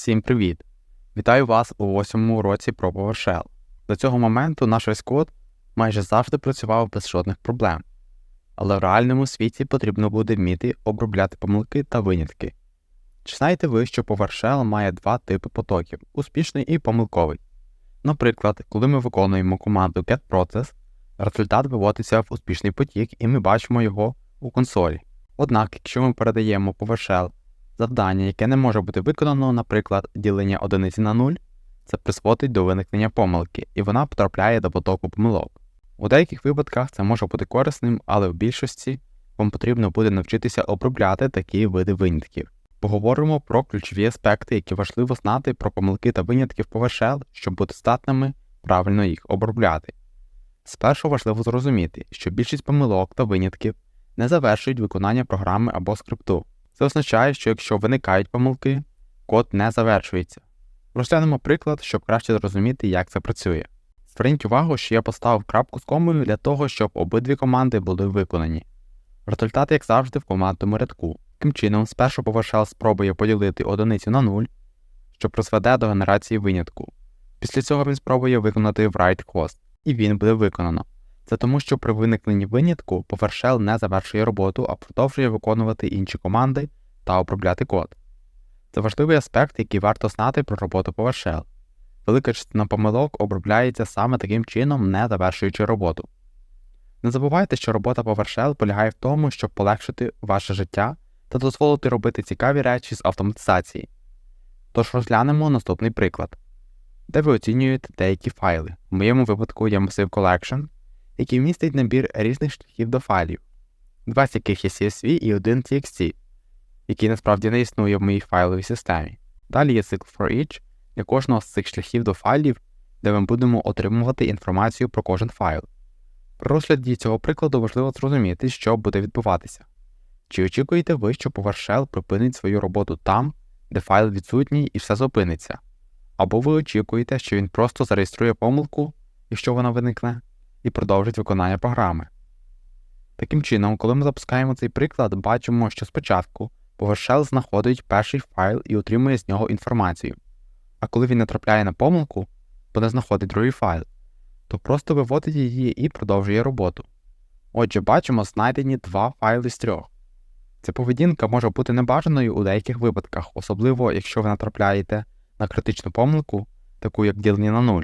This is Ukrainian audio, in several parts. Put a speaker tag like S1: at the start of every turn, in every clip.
S1: Всім привіт! Вітаю вас у восьмому уроці про PowerShell. До цього моменту наш весь код майже завжди працював без жодних проблем, але в реальному світі потрібно буде вміти обробляти помилки та винятки. Чи знаєте ви, що PowerShell має два типи потоків успішний і помилковий? Наприклад, коли ми виконуємо команду getProcess, результат виводиться в успішний потік і ми бачимо його у консолі. Однак, якщо ми передаємо PowerShell завдання, яке не може бути виконано, наприклад, ділення одиниці на 0, це призводить до виникнення помилки, і вона потрапляє до потоку помилок. У деяких випадках це може бути корисним, але в більшості вам потрібно буде навчитися обробляти такі види винятків. Поговоримо про ключові аспекти, які важливо знати про помилки та винятки в PowerShell, щоб бути здатними правильно їх обробляти. Спершу важливо зрозуміти, що більшість помилок та винятків не завершують виконання програми або скрипту. Це означає, що якщо виникають помилки, код не завершується. Розглянемо приклад, щоб краще зрозуміти, як це працює. Зверніть увагу, що я поставив крапку з комою для того, щоб обидві команди були виконані. Результат, як завжди, в командному рядку. Таким чином, спершу PowerShell спробує поділити одиницю на 0, що призведе до генерації винятку. Після цього він спробує виконати write host, і він буде виконано. Це тому, що при виникненні винятку PowerShell не завершує роботу, а продовжує виконувати інші команди та обробляти код. Це важливий аспект, який варто знати про роботу PowerShell. Велика частина помилок обробляється саме таким чином, не завершуючи роботу. Не забувайте, що робота PowerShell полягає в тому, щоб полегшити ваше життя та дозволити робити цікаві речі з автоматизації. Тож розглянемо наступний приклад, де ви оцінюєте деякі файли. В моєму випадку є масив Collection який містить набір різних шляхів до файлів, два з яких є CSV і один TXT, який насправді не існує в моїй файловій системі. Далі є цикл for each для кожного з цих шляхів до файлів, де ми будемо отримувати інформацію про кожен файл. При розгляді цього прикладу важливо зрозуміти, що буде відбуватися. Чи очікуєте ви, що PowerShell припинить свою роботу там, де файл відсутній і все зупиниться? Або ви очікуєте, що він просто зареєструє помилку, якщо вона виникне, і продовжить виконання програми. Таким чином, коли ми запускаємо цей приклад, бачимо, що спочатку PowerShell знаходить перший файл і отримує з нього інформацію, а коли він натрапляє на помилку, бо не знаходить другий файл, то просто виводить її і продовжує роботу. Отже, бачимо знайдені два файли з трьох. Ця поведінка може бути небажаною у деяких випадках, особливо якщо ви натрапляєте на критичну помилку, таку як ділення на нуль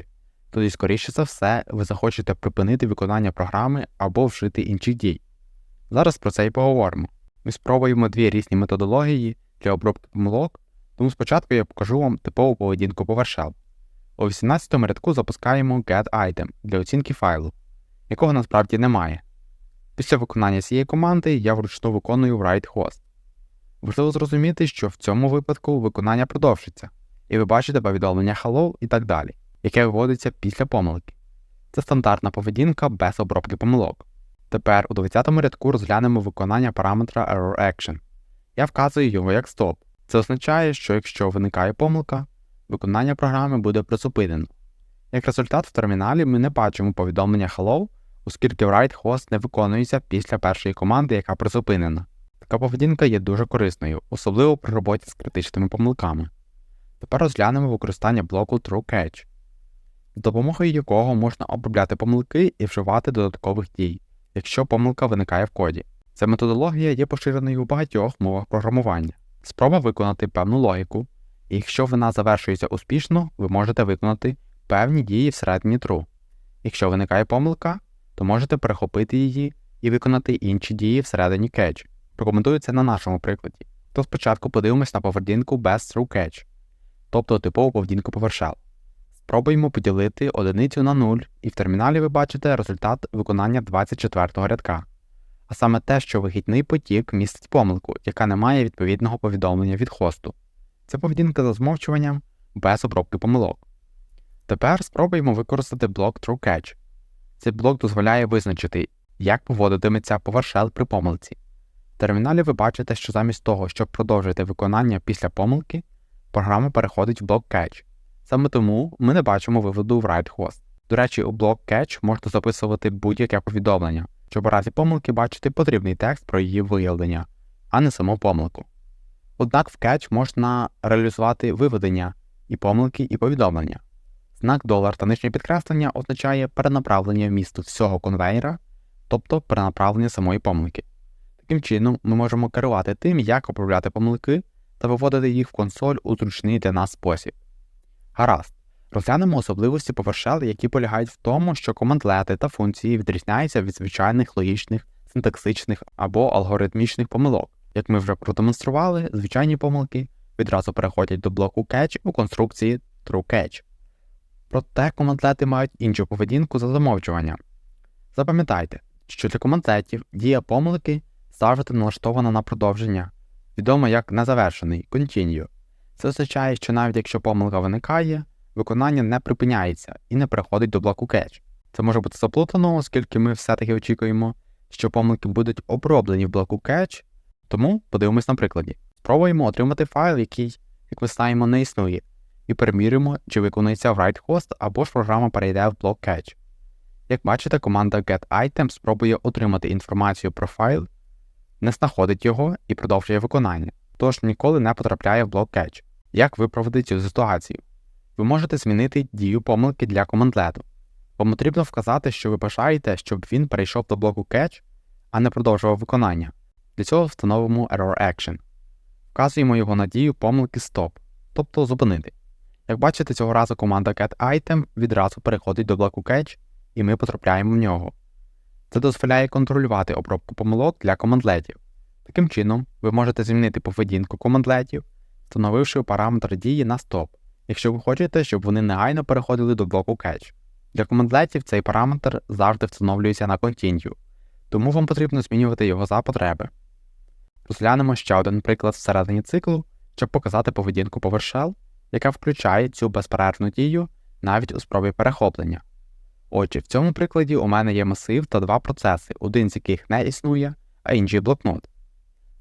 S1: тоді, скоріше за все, ви захочете припинити виконання програми або вжити інших дій. Зараз про це і поговоримо. Ми спробуємо дві різні методології для обробки помилок, тому спочатку я покажу вам типову поведінку PowerShell. У 18 рядку запускаємо getItem для оцінки файлу, якого насправді немає. Після виконання цієї команди я вручну виконую write-host. Важливо зрозуміти, що в цьому випадку виконання продовжиться, і ви бачите повідомлення hello і так далі яке виводиться після помилки. Це стандартна поведінка без обробки помилок. Тепер у 20 му рядку розглянемо виконання параметра ErrorAction. Я вказую його як стоп. Це означає, що якщо виникає помилка, виконання програми буде призупинено. Як результат, в терміналі ми не бачимо повідомлення Hello, оскільки write-host не виконується після першої команди, яка призупинена. Така поведінка є дуже корисною, особливо при роботі з критичними помилками. Тепер розглянемо використання блоку TrueCatch з допомогою якого можна обробляти помилки і вживати додаткових дій, якщо помилка виникає в коді. Ця методологія є поширеною у багатьох мовах програмування. Спроба виконати певну логіку, і якщо вона завершується успішно, ви можете виконати певні дії всередині true. Якщо виникає помилка, то можете перехопити її і виконати інші дії всередині catch. Прокоментую це на нашому прикладі. То спочатку подивимось на поведінку без true catch, тобто типову поведінку PowerShell. Пробуємо поділити одиницю на 0, і в терміналі ви бачите результат виконання 24 го рядка. А саме те, що вихідний потік містить помилку, яка не має відповідного повідомлення від хосту. Це поведінка за змовчуванням без обробки помилок. Тепер спробуємо використати блок TrueCatch. Цей блок дозволяє визначити, як поводитиметься PowerShell при помилці. В терміналі ви бачите, що замість того, щоб продовжити виконання після помилки, програма переходить в блок Catch. Саме тому ми не бачимо виводу в write-host. До речі, у блок catch можна записувати будь-яке повідомлення, щоб у разі помилки бачити потрібний текст про її виявлення, а не саму помилку. Однак в кетч можна реалізувати виведення і помилки, і повідомлення. Знак долар та нижнє підкреслення означає перенаправлення вмісту всього конвейера, тобто перенаправлення самої помилки. Таким чином, ми можемо керувати тим, як управляти помилки та виводити їх в консоль у зручний для нас спосіб. Гаразд, розглянемо особливості PowerShell, які полягають в тому, що командлети та функції відрізняються від звичайних логічних, синтаксичних або алгоритмічних помилок. Як ми вже продемонстрували, звичайні помилки відразу переходять до блоку catch у конструкції TrueCatch. Проте командлети мають іншу поведінку за замовчуванням. Запам'ятайте, що для командлетів дія помилки завжди налаштована на продовження, відомо як незавершений continue. Це означає, що навіть якщо помилка виникає, виконання не припиняється і не переходить до блоку catch. Це може бути заплутано, оскільки ми все-таки очікуємо, що помилки будуть оброблені в блоку catch, тому подивимось на прикладі. Спробуємо отримати файл, який, як ми знаємо, не існує, і перемірюємо, чи виконується write-host або ж програма перейде в блок catch. Як бачите, команда getItem спробує отримати інформацію про файл, не знаходить його і продовжує виконання, тож ніколи не потрапляє в блок catch. Як виправити цю ситуацію? Ви можете змінити дію помилки для командлету. Вам потрібно вказати, що ви бажаєте, щоб він перейшов до блоку catch, а не продовжував виконання. Для цього встановимо error action. Вказуємо його на дію помилки stop, тобто зупинити. Як бачите, цього разу команда getItem відразу переходить до блоку catch, і ми потрапляємо в нього. Це дозволяє контролювати обробку помилок для командлетів. Таким чином, ви можете змінити поведінку командлетів, встановивши параметр дії на стоп, якщо ви хочете, щоб вони негайно переходили до блоку catch. Для командлетів цей параметр завжди встановлюється на continue, тому вам потрібно змінювати його за потреби. Розглянемо ще один приклад всередині циклу, щоб показати поведінку PowerShell, яка включає цю безперервну дію навіть у спробі перехоплення. Отже, в цьому прикладі у мене є масив та два процеси, один з яких не існує, а інший блокнот.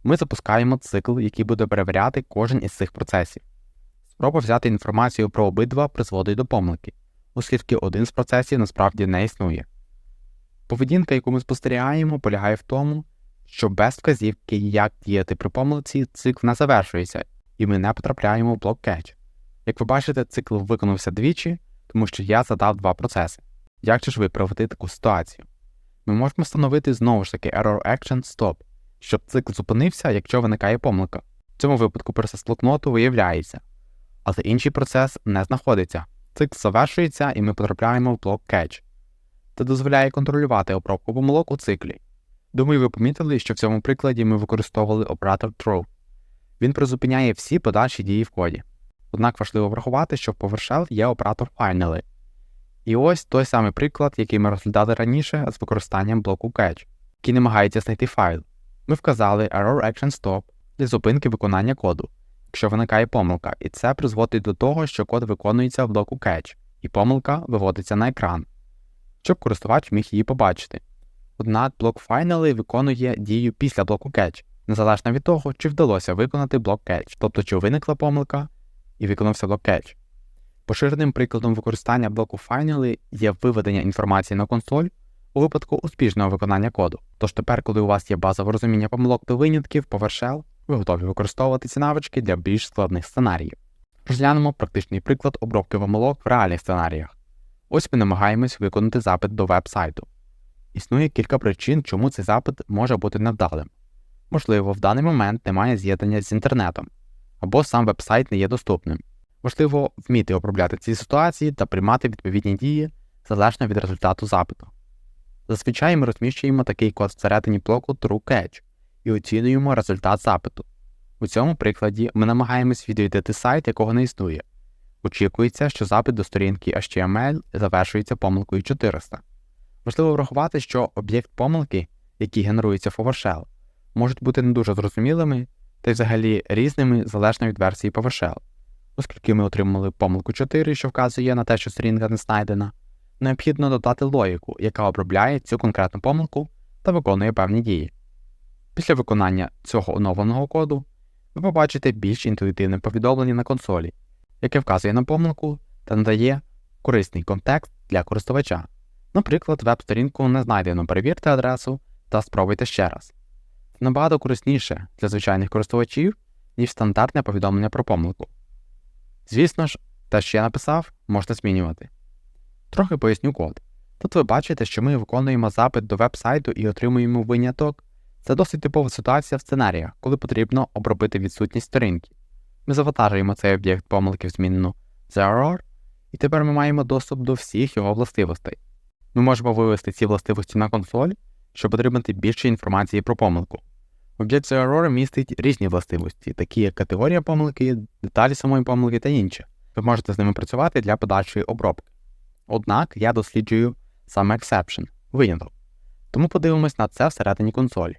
S1: Ми запускаємо цикл, який буде перевіряти кожен із цих процесів. Спроба взяти інформацію про обидва призводить до помилки, оскільки один з процесів насправді не існує. Поведінка, яку ми спостерігаємо, полягає в тому, що без вказівки, як діяти при помилці, цикл не завершується, і ми не потрапляємо в блок catch. Як ви бачите, цикл виконався двічі, тому що я задав два процеси. Як же ж виправити таку ситуацію? Ми можемо встановити знову ж таки error action stop, щоб цикл зупинився, якщо виникає помилка. В цьому випадку процес блокноту виявляється, але інший процес не знаходиться. Цикл завершується і ми потрапляємо в блок catch. Це дозволяє контролювати обробку помилок у циклі. Думаю, ви помітили, що в цьому прикладі ми використовували оператор throw. Він призупиняє всі подальші дії в коді. Однак важливо врахувати, що в PowerShell є оператор finally. І ось той самий приклад, який ми розглядали раніше з використанням блоку catch, який намагається знайти файл. Ми вказали error action stop для зупинки виконання коду, якщо виникає помилка, і це призводить до того, що код виконується в блоку catch, і помилка виводиться на екран, щоб користувач міг її побачити. Однак блок Finally виконує дію після блоку catch, незалежно від того, чи вдалося виконати блок catch, тобто чи виникла помилка і виконався блок catch. Поширеним прикладом використання блоку Finally є виведення інформації на консоль у випадку успішного виконання коду. Тож тепер, коли у вас є базове розуміння помилок та винятків PowerShell, ви готові використовувати ці навички для більш складних сценаріїв. Розглянемо практичний приклад обробки помилок в реальних сценаріях. Ось ми намагаємось виконати запит до веб-сайту. Існує кілька причин, чому цей запит може бути невдалим. Можливо, в даний момент немає з'єднання з інтернетом, або сам веб-сайт не є доступним. Важливо вміти обробляти ці ситуації та приймати відповідні дії залежно від результату запиту. Зазвичай ми розміщуємо такий код всередині блоку TrueCatch і оцінюємо результат запиту. У цьому прикладі ми намагаємось відвідати сайт, якого не існує. Очікується, що запит до сторінки HTML завершується помилкою 400. Важливо врахувати, що об'єкт помилки, який генерується в PowerShell, можуть бути не дуже зрозумілими та й взагалі різними залежно від версії PowerShell. Оскільки ми отримали помилку 4, що вказує на те, що сторінка не знайдена, необхідно додати логіку, яка обробляє цю конкретну помилку та виконує певні дії. Після виконання цього оновленого коду ви побачите більш інтуїтивне повідомлення на консолі, яке вказує на помилку та надає корисний контекст для користувача. Наприклад, веб-сторінку не знайдено, перевірте адресу та спробуйте ще раз. Це набагато корисніше для звичайних користувачів, ніж стандартне повідомлення про помилку. Звісно ж, те, що я написав, можна змінювати. Трохи поясню код. Тут ви бачите, що ми виконуємо запит до веб-сайту і отримуємо виняток. Це досить типова ситуація в сценаріях, коли потрібно обробити відсутність сторінки. Ми завантажуємо цей об'єкт помилки в змінну TheError, і тепер ми маємо доступ до всіх його властивостей. Ми можемо вивести ці властивості на консоль, щоб отримати більше інформації про помилку. Об'єкт TheError містить різні властивості, такі як категорія помилки, деталі самої помилки та інші. Ви можете з ними працювати для подальшої обробки. Однак я досліджую саме exception виняток. Тому подивимось на це всередині консолі.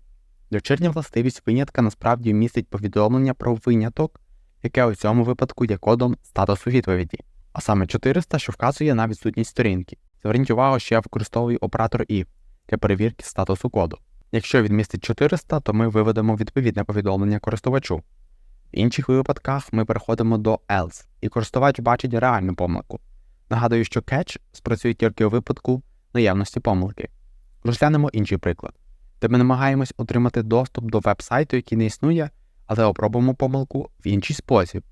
S1: Дочірня властивість винятка насправді містить повідомлення про виняток, яке у цьому випадку є кодом статусу відповіді, а саме 400, що вказує на відсутність сторінки. Зверніть увагу, що я використовую оператор if для перевірки статусу коду. Якщо він містить 400, то ми виведемо відповідне повідомлення користувачу. В інших випадках ми переходимо до else, і користувач бачить реальну помилку. Нагадую, що catch спрацює тільки у випадку наявності помилки. Розглянемо інший приклад, де ми намагаємось отримати доступ до веб-сайту, який не існує, але обробимо помилку в інший спосіб.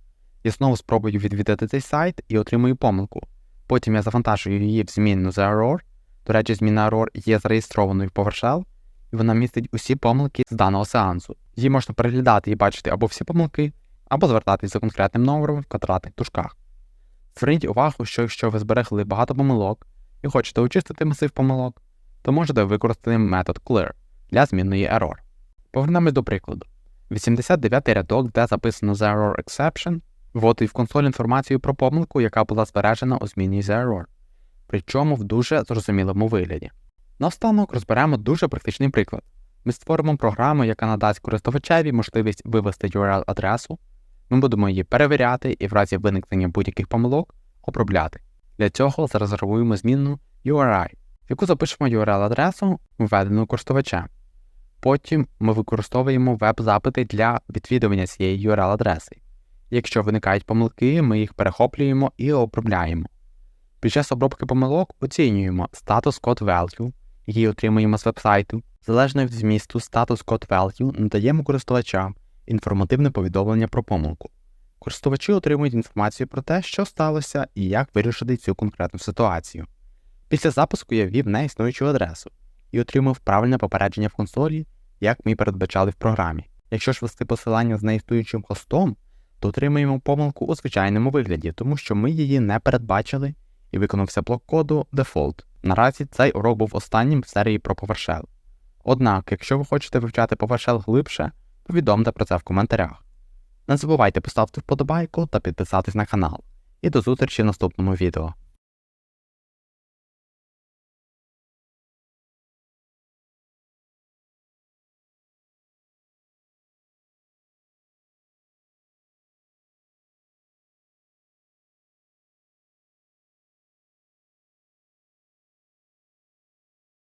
S1: Я знову спробую відвідати цей сайт і отримую помилку. Потім я завантажую її в змінну TheError. До речі, зміна error є зареєстрованою в PowerShell, і вона містить усі помилки з даного сеансу. Її можна переглядати і бачити або всі помилки, або звертатись за конкретним номером в квадратних дужках. Зверніть увагу, що якщо ви зберегли багато помилок і хочете очистити масив помилок, то можете використати метод clear для змінної error. Повернемось до прикладу. 89 рядок, де записано TheError exception, вводить в консоль інформацію про помилку, яка була збережена у зміні TheError, причому в дуже зрозумілому вигляді. Наостанок розберемо дуже практичний приклад. Ми створимо програму, яка надасть користувачеві можливість вивести URL-адресу, ми будемо її перевіряти і в разі виникнення будь-яких помилок обробляти. Для цього зарезервуємо змінну URI, в яку запишемо URL-адресу, введену користувачем. Потім ми використовуємо веб-запити для відвідування цієї URL-адреси. Якщо виникають помилки, ми їх перехоплюємо і обробляємо. Під час обробки помилок оцінюємо статус код value, який отримуємо з вебсайту. Залежно від змісту статус код value надаємо користувачам інформативне повідомлення про помилку. Користувачі отримують інформацію про те, що сталося і як вирішити цю конкретну ситуацію. Після запуску я ввів неіснуючу адресу і отримав правильне попередження в консолі, як ми передбачали в програмі. Якщо ж ввести посилання з неіснуючим хостом, то отримаємо помилку у звичайному вигляді, тому що ми її не передбачили і виконався блок коду Default. Наразі цей урок був останнім в серії про PowerShell. Однак, якщо ви хочете вивчати PowerShell глибше, повідомте про це в коментарях. Не забувайте поставити вподобайку та підписатись на канал. І до зустрічі в наступному відео.